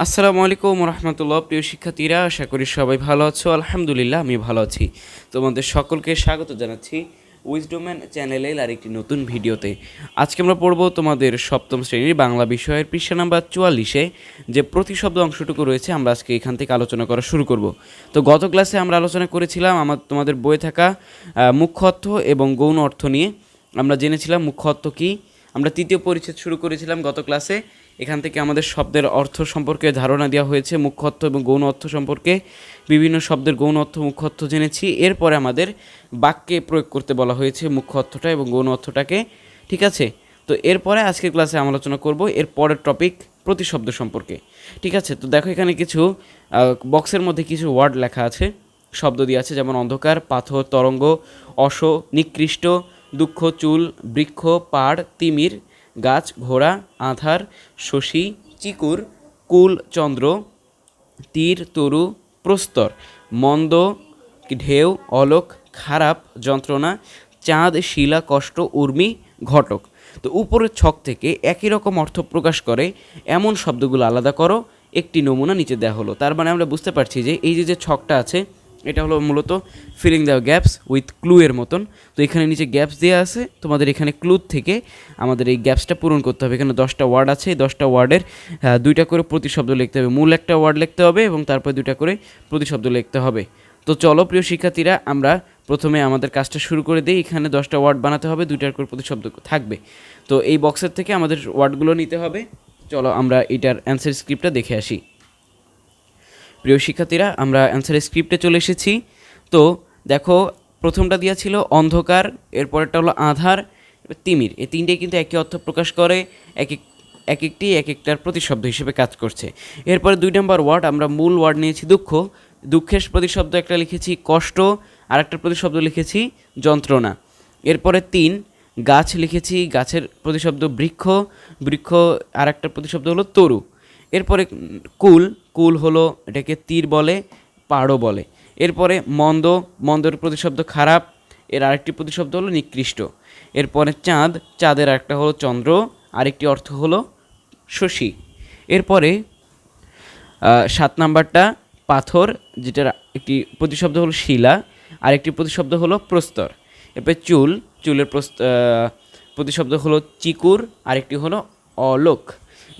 আসসালামু আলাইকুম রহমতুল্লাহ প্রিয় শিক্ষার্থীরা, আশা করি সবাই ভালো আছো। আলহামদুলিল্লাহ, আমি ভালো আছি। তোমাদের সকলকে স্বাগত জানাচ্ছি উইজডোম্যান চ্যানেলের আরেকটি নতুন ভিডিওতে। আজকে আমরা পড়ব তোমাদের সপ্তম শ্রেণির বাংলা বিষয়ের পৃষ্ঠা নাম্বার চুয়াল্লিশে, যে প্রতিশব্দ অংশটুকু রয়েছে, আমরা আজকে এখান থেকে আলোচনা করা শুরু করব। তো গত ক্লাসে আমরা আলোচনা করেছিলাম আমার, তোমাদের বইয়ে থাকা মুখ্য অর্থ এবং গৌণ অর্থ নিয়ে। আমরা জেনেছিলাম মুখ্য অর্থ কী। আমরা তৃতীয় পরিচ্ছেদ শুরু করেছিলাম গত ক্লাসে। এখান থেকে আমাদের শব্দের অর্থ সম্পর্কে ধারণা দেওয়া হয়েছে মুখ্য অর্থ এবং গৌণ অর্থ সম্পর্কে। বিভিন্ন শব্দের গৌণ অর্থ মুখ্য অর্থ জেনেছি। এরপরে আমাদের বাক্যে প্রয়োগ করতে বলা হয়েছে মুখ্য অর্থটা এবং গৌণ অর্থটাকে, ঠিক আছে? তো এরপরে আজকের ক্লাসে আলোচনা করব এর পরের টপিক প্রতিশব্দ সম্পর্কে, ঠিক আছে? তো দেখো এখানে কিছু বক্সের মধ্যে কিছু ওয়ার্ড লেখা আছে, শব্দ দিয়ে আছে, যেমন অন্ধকার, পাথর, তরঙ্গ অশ নিকৃষ্ট, দুঃখ, চুল, বৃক্ষ, পাড়, তিমির গাছ, ঘোড়া, আধার, শশী, চিকুর, কুল, চন্দ্র, তীর, তরু, প্রস্তর, মন্দ, ঢেউ, অলোক, খারাপ, যন্ত্রণা, চাঁদ, শিলা, কষ্ট, উর্মি, ঘটক। তো উপরের ছক থেকে একই রকম অর্থ প্রকাশ করে, এমন শব্দগুলো আলাদা করো, একটি নমুনা নিচে দেওয়া হলো। তার মানে আমরা বুঝতে পারছি যে এই যে যে ছকটা আছে এটা হলো মূলত filling the gaps with clue এর মতন। তো এখানে নিচে গ্যাপস দেওয়া আছে, তোমাদের এখানে ক্লু থেকে আমাদের এই গ্যাপসটা পূরণ করতে হবে। এখানে দশটা ওয়ার্ড আছে, এই দশটা ওয়ার্ডের দুইটা করে প্রতিশব্দ লিখতে হবে। মূল একটা ওয়ার্ড লিখতে হবে এবং তারপর দুইটা করে প্রতিশব্দ লিখতে হবে। তো চলো প্রিয় শিক্ষার্থীরা, আমরা প্রথমে আমাদের কাজটা শুরু করে দিই। এখানে দশটা ওয়ার্ড বানাতে হবে, দুইটার করে প্রতিশব্দ থাকবে। তো এই বক্সের থেকে আমাদের ওয়ার্ডগুলো নিতে হবে। চলো আমরা এটার অ্যান্সার স্ক্রিপ্টটা দেখে আসি। প্রিয় শিক্ষার্থীরা, আমরা অ্যান্সার স্ক্রিপ্টে চলে এসেছি। তো দেখো, প্রথমটা দেওয়া ছিল অন্ধকার, এরপরেরটা হলো আধার তিমির। এই তিনটেই কিন্তু একই অর্থ প্রকাশ করে, এক এক এক একটি, এক একটার প্রতিশব্দ হিসেবে কাজ করছে। এরপরে দুই নম্বর ওয়ার্ড, আমরা মূল ওয়ার্ড নিয়েছি দুঃখ। দুঃখের প্রতিশব্দ একটা লিখেছি কষ্ট আর একটা প্রতিশব্দ লিখেছি যন্ত্রণা। এরপরে তিন, গাছ লিখেছি গাছের প্রতিশব্দ বৃক্ষ বৃক্ষ আর একটা প্রতিশব্দ হলো তরু। এরপরে কুল কুল হলো এটাকে তীর বলে, পাড়ও বলে। এরপরে মন্দ, মন্দর প্রতিশব্দ খারাপ, এর আরেকটি প্রতিশব্দ হলো নিকৃষ্ট। এরপরে চাঁদ, চাঁদের আরেকটা হলো চন্দ্র, আরেকটি অর্থ হলো শশী। এরপরে সাত নাম্বারটা পাথর, যেটার একটি প্রতিশব্দ হলো শিলা, আরেকটি প্রতিশব্দ হলো প্রস্তর। এরপরে চুল, চুলের প্রস্ত প্রতিশব্দ হলো চিকুর, আরেকটি হলো অলোক।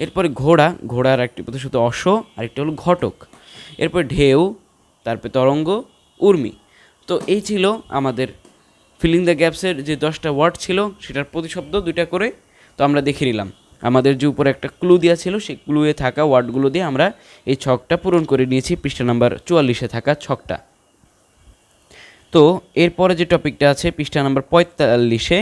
এরপরে ঘোড়া, ঘোড়ার একটি প্রতিশব্দ অশ, আরেকটি হলো ঘটক। এরপর ঢেউ, তারপরে তরঙ্গ, উর্মি। তো এই ছিল আমাদের ফিলিং দ্য গ্যাপসের যে দশটা ওয়ার্ড ছিল, সেটার প্রতিশব্দ দুইটা করে তো আমরা দেখে নিলাম। আমাদের যে উপরে একটা ক্লু দেওয়া ছিল, সেই ক্লুয়ে থাকা ওয়ার্ডগুলো দিয়ে আমরা এই ছকটা পূরণ করে নিয়েছি, পৃষ্ঠা নাম্বার চুয়াল্লিশে থাকা ছকটা। তো এরপরে যে টপিকটা আছে, পৃষ্ঠা নাম্বার পঁয়তাল্লিশে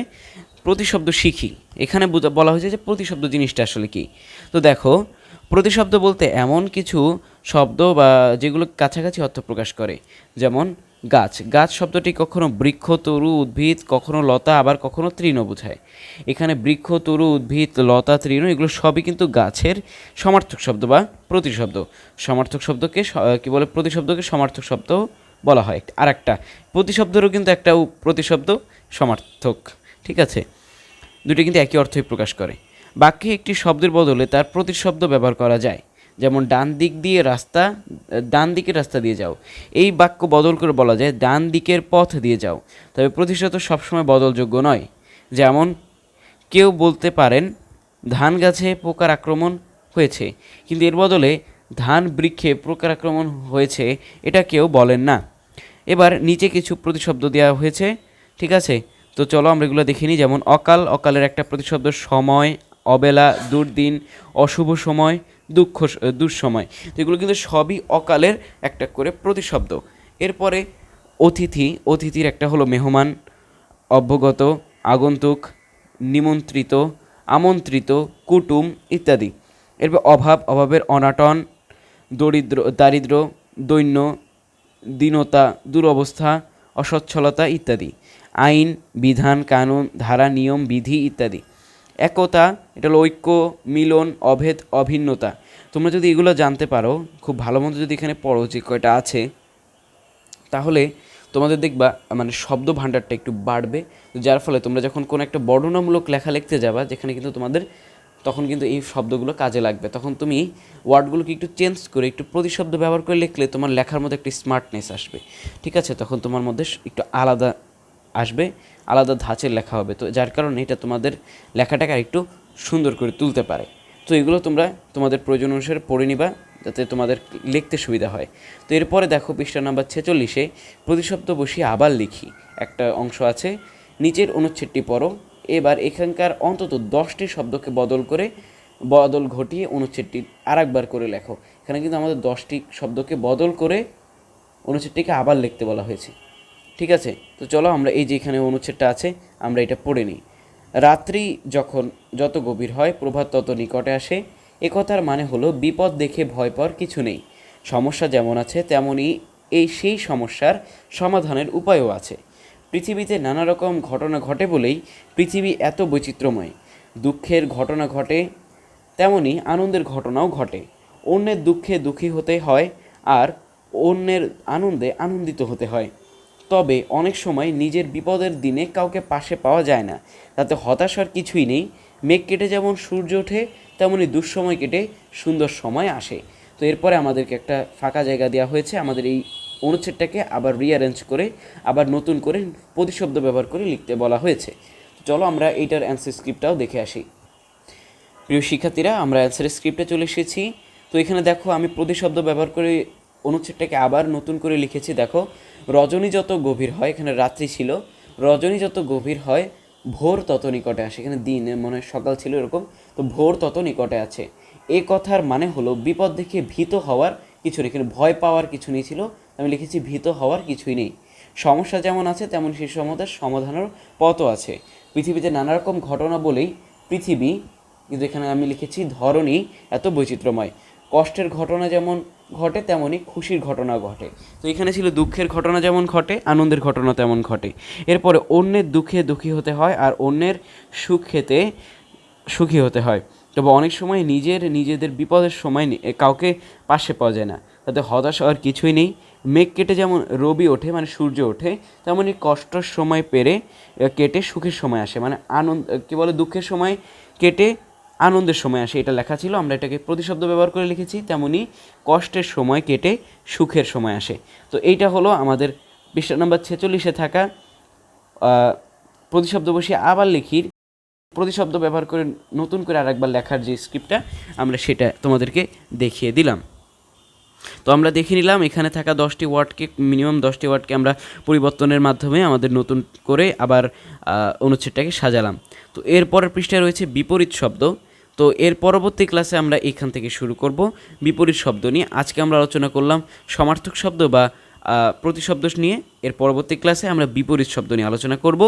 প্রতিশব্দ শিখি। এখানে বলা হয়েছে যে প্রতিশব্দ জিনিসটা আসলে কি। তো দেখো, প্রতিশব্দ বলতে এমন কিছু শব্দ বা যেগুলো কাছাকাছি অর্থ প্রকাশ করে। যেমন, গাছ। গাছ শব্দটি কখনো বৃক্ষ, তরু, উদ্ভিদ, কখনো লতা, আবার কখনো তৃণ বোঝায়। এখানে বৃক্ষ, তরু, উদ্ভিদ, লতা, তৃণ এগুলো সবই কিন্তু গাছের সমার্থক শব্দ বা প্রতিশব্দ। সমার্থক শব্দকে কি বলে? প্রতিশব্দকে সমার্থক শব্দ বলা হয়। আর একটা প্রতিশব্দেরও কিন্তু একটা প্রতিশব্দ সমার্থক। ঠিক আছে? দুটি কিন্তু একই অর্থই প্রকাশ করে। বাক্যে একটি শব্দের বদলে তার প্রতিশব্দ ব্যবহার করা যায়। যেমন, ডান দিক দিয়ে রাস্তা, ডান দিকের রাস্তা দিয়ে যাও। এই বাক্য বদল করে বলা যায়, ডান দিকের পথ দিয়ে যাও। তবে প্রতিশব্দ সবসময় বদলযোগ্য নয়। যেমন, কেউ বলতে পারেন, ধান গাছে পোকার আক্রমণ হয়েছে। কিন্তু এর বদলে, ধান বৃক্ষে পোকার আক্রমণ হয়েছে, এটা কেউ বলেন না। এবার নিচে কিছু প্রতিশব্দ দেওয়া হয়েছে, ঠিক আছে? তো চলো আমরা এগুলো দেখে নিই। যেমন অকাল, অকালের একটা প্রতিশব্দ সময়, অবেলা, দুর্দিন, অশুভ সময়, দুঃখ, দুঃসময়। তো এগুলো কিন্তু সবই অকালের একটা করে প্রতিশব্দ। এরপরে অতিথি, অতিথির একটা হলো মেহমান, অভ্যগত, আগন্তুক, নিমন্ত্রিত, আমন্ত্রিত, কুটুম ইত্যাদি। এরপর অভাব, অভাবের অনাটন, দরিদ্র, দারিদ্র, দৈন্য, দীনতা, দুরবস্থা, অসচ্ছলতা ইত্যাদি। আইন, বিধান, কানুন, ধারা, নিয়ম, বিধি ইত্যাদি। একতা, এটা হলো ঐক্য, মিলন, অভেদ, অভিন্নতা। তোমরা যদি এগুলো জানতে পারো, খুব ভালো মতো যদি এখানে পড়ো যে কয়টা আছে, তাহলে তোমাদের দেখবা মানে শব্দ ভাণ্ডারটা একটু বাড়বে। যার ফলে তোমরা যখন কোনো একটা বর্ণনামূলক লেখা লিখতে যাবা, যেখানে কিন্তু তোমাদের, তখন কিন্তু এই শব্দগুলো কাজে লাগবে। তখন তুমি ওয়ার্ডগুলোকে একটু চেঞ্জ করে, একটু প্রতিশব্দ ব্যবহার করে লিখলে তোমার লেখার মধ্যে একটি স্মার্টনেস আসবে। ঠিক আছে? তখন তোমার মধ্যে একটু আলাদা আসবে, আলাদা ধাঁচের লেখা হবে। তো যার কারণে এটা তোমাদের লেখাটাকে আরেকটু সুন্দর করে তুলতে পারে। তো এগুলো তোমরা তোমাদের প্রয়োজন অনুসারে পড়ে নিবা, যাতে তোমাদের লিখতে সুবিধা হয়। তো এরপরে দেখো পৃষ্ঠা নাম্বার ছেচল্লিশে, প্রতিশব্দ বসিয়ে আবার লিখি। একটা অংশ আছে, নিচের অনুচ্ছেদটি পড়ো। এবার এখানকার অন্তত দশটি শব্দকে বদল করে বদল ঘটিয়ে অনুচ্ছেদটি আরেকবার করে লেখো। এখানে কিন্তু আমাদের দশটি শব্দকে বদল করে অনুচ্ছেদটিকে আবার লিখতে বলা হয়েছে। ঠিক আছে? তো চলো আমরা এই যে এখানে অনুচ্ছেদটা আছে, আমরা এটা পড়ে নিই। রাত্রি যখন যত গভীর হয়, প্রভাত তত নিকটে আসে। একথার মানে হলো, বিপদ দেখে ভয় পর কিছু নেই। সমস্যা যেমন আছে তেমনই এই সেই সমস্যার সমাধানের উপায়ও আছে। পৃথিবীতে নানা রকম ঘটনা ঘটে বলেই পৃথিবী এত বৈচিত্র্যময়। দুঃখের ঘটনা ঘটে, তেমনি আনন্দের ঘটনাও ঘটে। অন্যের দুঃখে দুঃখী হতে হয়, আর অন্যের আনন্দে আনন্দিত হতে হয়। তবে অনেক সময় নিজের বিপদের দিনে কাউকে পাশে পাওয়া যায় না। তাতে হতাশার কিছুই নেই। মেঘ কেটে যেমন সূর্য ওঠে, তেমনি দুঃসময় কেটে সুন্দর সময় আসে। তো এরপরে আমাদেরকে একটা ফাঁকা জায়গা দেওয়া হয়েছে। আমাদের এই অনুচ্ছেদটাকে আবার রিঅ্যারেঞ্জ করে, আবার নতুন করে প্রতিশব্দ ব্যবহার করে লিখতে বলা হয়েছে। চলো আমরা এইটার অ্যান্সার স্ক্রিপ্টটাও দেখে আসি। প্রিয় শিক্ষার্থীরা, আমরা অ্যান্সারের স্ক্রিপ্টে চলে এসেছি। তো এখানে দেখো, আমি প্রতিশব্দ ব্যবহার করে অনুচ্ছেদটাকে আবার নতুন করে লিখেছি, দেখো, রজনী যত গভীর হয়, এখানে রাত্রি ছিল, রজনী যত গভীর হয়, ভোর তত নিকটে আসে। এখানে দিন মনে হয় সকাল ছিল এরকম, তো ভোর তত নিকটে আছে। এই কথার মানে হলো বিপদ দেখে ভীত হওয়ার কিছু নেই। এখানে ভয় পাওয়ার কিছু নেই ছিল, আমি লিখেছি ভীত হওয়ার কিছুই নেই। সমস্যা যেমন আছে, তেমন সেই সমস্যার সমাধানের পথও আছে। পৃথিবীতে নানা রকম ঘটনা বলেই পৃথিবী, কিন্তু এখানে আমি লিখেছি ধরনী এত বৈচিত্র্যময়। কষ্টের ঘটনা যেমন ঘটে তেমনই খুশির ঘটনা ঘটে। তো এখানে ছিল দুঃখের ঘটনা যেমন ঘটে, আনন্দের ঘটনা তেমন ঘটে। এরপরে অন্যের দুঃখে দুঃখী হতে হয় আর অন্যের সুখেতে সুখী হতে হয়। তবে অনেক সময় নিজের, নিজেদের বিপদের সময় কাউকে পাশে পাওয়া যায় না। তাতে হতাশ হওয়ার কিছুই নেই। মেঘ কেটে যেমন রবি ওঠে মানে সূর্য ওঠে, তেমনই কষ্টের সময় পেরে কেটে সুখের সময় আসে। মানে আনন্দ কী বলে, দুঃখের সময় কেটে আনন্দের সময় আসে, এটা লেখা ছিল, আমরা এটাকে প্রতিশব্দ ব্যবহার করে লিখেছি, তেমনি কষ্টের সময় কেটে সুখের সময় আসে। তো এইটা হলো আমাদের পৃষ্ঠা নাম্বার ছেচল্লিশে থাকা প্রতিশব্দ বসিয়ে আবার লিখির প্রতিশব্দ ব্যবহার করে নতুন করে আরেকবার লেখার যে স্ক্রিপ্টটা, আমরা সেটা তোমাদেরকে দেখিয়ে দিলাম। তো আমরা দেখে নিলাম, এখানে থাকা দশটি ওয়ার্ডকে, মিনিমাম দশটি ওয়ার্ডকে আমরা পরিবর্তনের মাধ্যমে আমাদের নতুন করে আবার অনুচ্ছেদটাকে সাজালাম। তো এর পরের পৃষ্ঠায় রয়েছে বিপরীত শব্দ। তো এর পরবর্তী ক্লাসে আমরা এখান থেকে শুরু করব। বিপরীত শব্দ নিয়ে। আজকে আমরা আলোচনা করলাম সমার্থক শব্দ বা প্রতিশব্দ নিয়ে। এর পরবর্তী ক্লাসে আমরা বিপরীত শব্দ নিয়ে আলোচনা করব।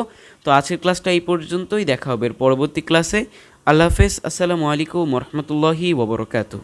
তো আজকের ক্লাসটা এই পর্যন্তই। দেখা হবে এর পরবর্তী ক্লাসে। আল্লাহ হাফেজ। আসসালামু আলাইকুম রহমতুল্লাহি ওবরকাতু